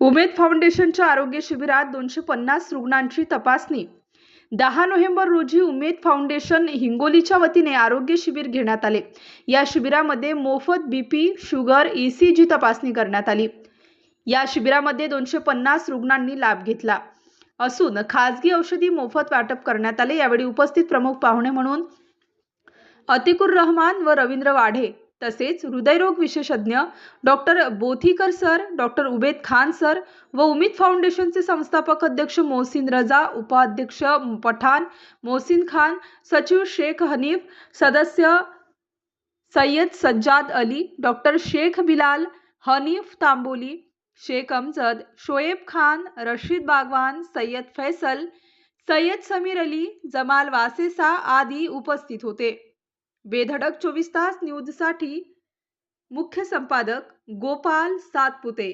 उमेद फाउंडेशनच्या आरोग्य शिबिरात दोनशे पन्नास रुग्णांची तपासणी. दहा नोव्हेंबर रोजी उमेद फाउंडेशन हिंगोलीच्या वतीने आरोग्य शिबिर घेण्यात आले. या शिबिरामध्ये मोफत बीपी शुगर ईसीजी तपासणी करण्यात आली. या शिबिरामध्ये दोनशे पन्नास रुग्णांनी लाभ घेतला. असून खासगी औषधी मोफत वाटप करण्यात आले. यावेळी उपस्थित प्रमुख पाहुणे म्हणून अतिकुर रहमान व रवींद्र वाढे. तसेच हृदयरोग विशेषज्ञ doctor Bothikar sir doctor Ubed Khan sir व उमेद फाउंडेशनचे संस्थापक अध्यक्ष मोहसिन रजा उपाध्यक्ष पठाण मोहसिन खान सचिव शेख हनीफ सदस्य सय्यद सज्जाद अली डॉक्टर शेख बिलाल हनीफ तांबोली शेख अमजद शोएब खान रशीद बागवान सय्यद फैसल सय्यद समीर अली जमाल वासेसा आदी उपस्थित होते. बेधडक चोवीस तास न्यूजसाठी मुख्य संपादक गोपाल सातपुते.